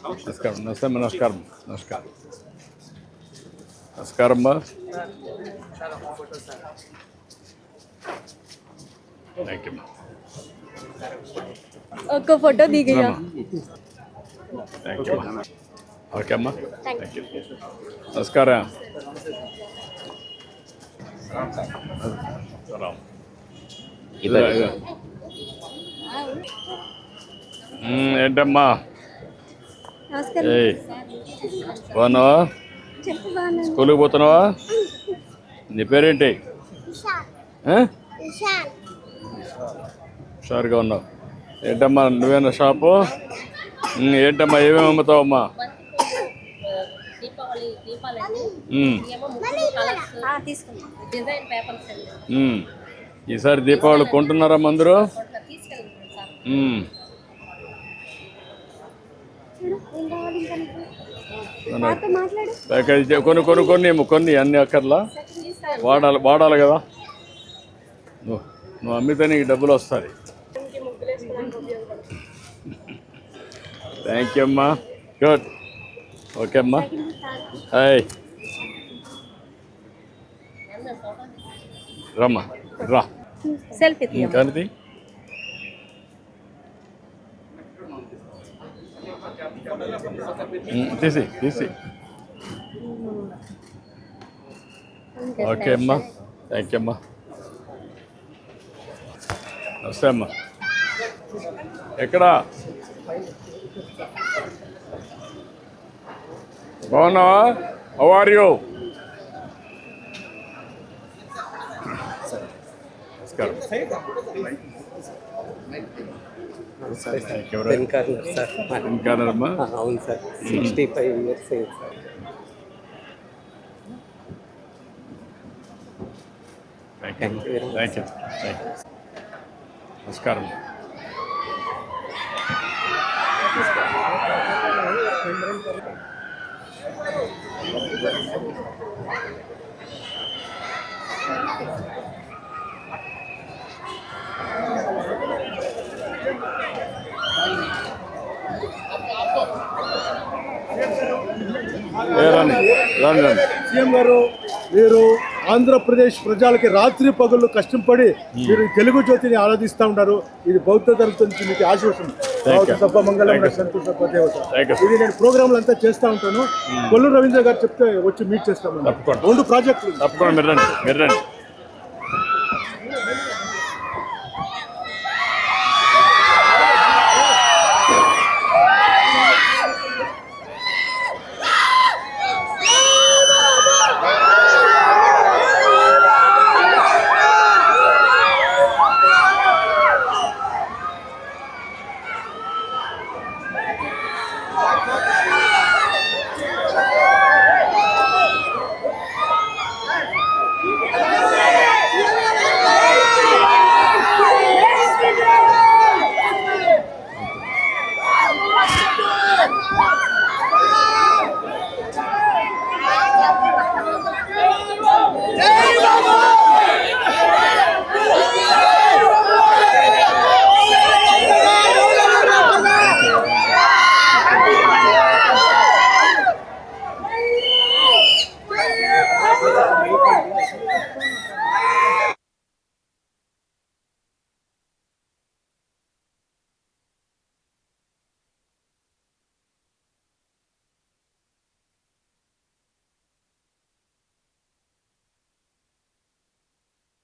నమస్కారం నమస్తే నమస్కారం నమస్కారం నమస్కారం అమ్మా థ్యాంక్ యూ ఒక్క ఫోటో దిగయ్యా థ్యాంక్ యూ ఓకే అమ్మా థ్యాంక్ యూ నమస్కారం ఏంటమ్మా? బాగున్నావా? స్కూల్కి పోతున్నావా? నీ పేరేంటి? హుషారుగా ఉన్నావు. ఏంటమ్మా నువ్వేనా షాపు? ఏంటమ్మా ఏమేమి అమ్ముతావమ్మా. ఈసారి దీపావళి కొంటున్నారా అందరూ? కొన్ని కొన్ని కొన్ని కొన్ని అన్ని అక్కర్లా? వాడాలి వాడాలి కదా? నువ్వు నువ్వు అమ్మితే నీకు డబ్బులు వస్తాయి. థ్యాంక్ యూ అమ్మా. గుడ్ ఓకే అమ్మా. హాయ్ రమ్మా రా. సెల్ఫీ తీసి తీసి ఓకే అమ్మా థ్యాంక్ యూ అమ్మా నమస్తే అమ్మా ఎక్కడా బాగున్నావా హౌ ఆర్ యూ నమస్కారం. పెన్ కార్నర్ సార్ ఇంకానమ్మా ఆ, అవును sir. Sixty five years sir. Thank you Thank you. Thank you నమస్కారం రండి రండి సీఎం గారు మీరు ఆంధ్రప్రదేశ్ ప్రజలకి రాత్రి పగళ్ళు కష్టపడి మీరు ఈ తెలుగు జ్యోతిని ఆరాధిస్తూ ఉంటారు ఇది బౌద్ధ ధర్మం నుంచి మీకు. సభ మంగళం. ఇది నేను ప్రోగ్రాంలు అంతా చేస్తూ ఉంటాను. కొల్లు రవీంద్ర గారు చెప్తే వచ్చి మీట్ చేస్తాను. రెండు ప్రాజెక్టులు తప్పకుండా మీరు రండి మీరు రండి. Vai, vai, vai.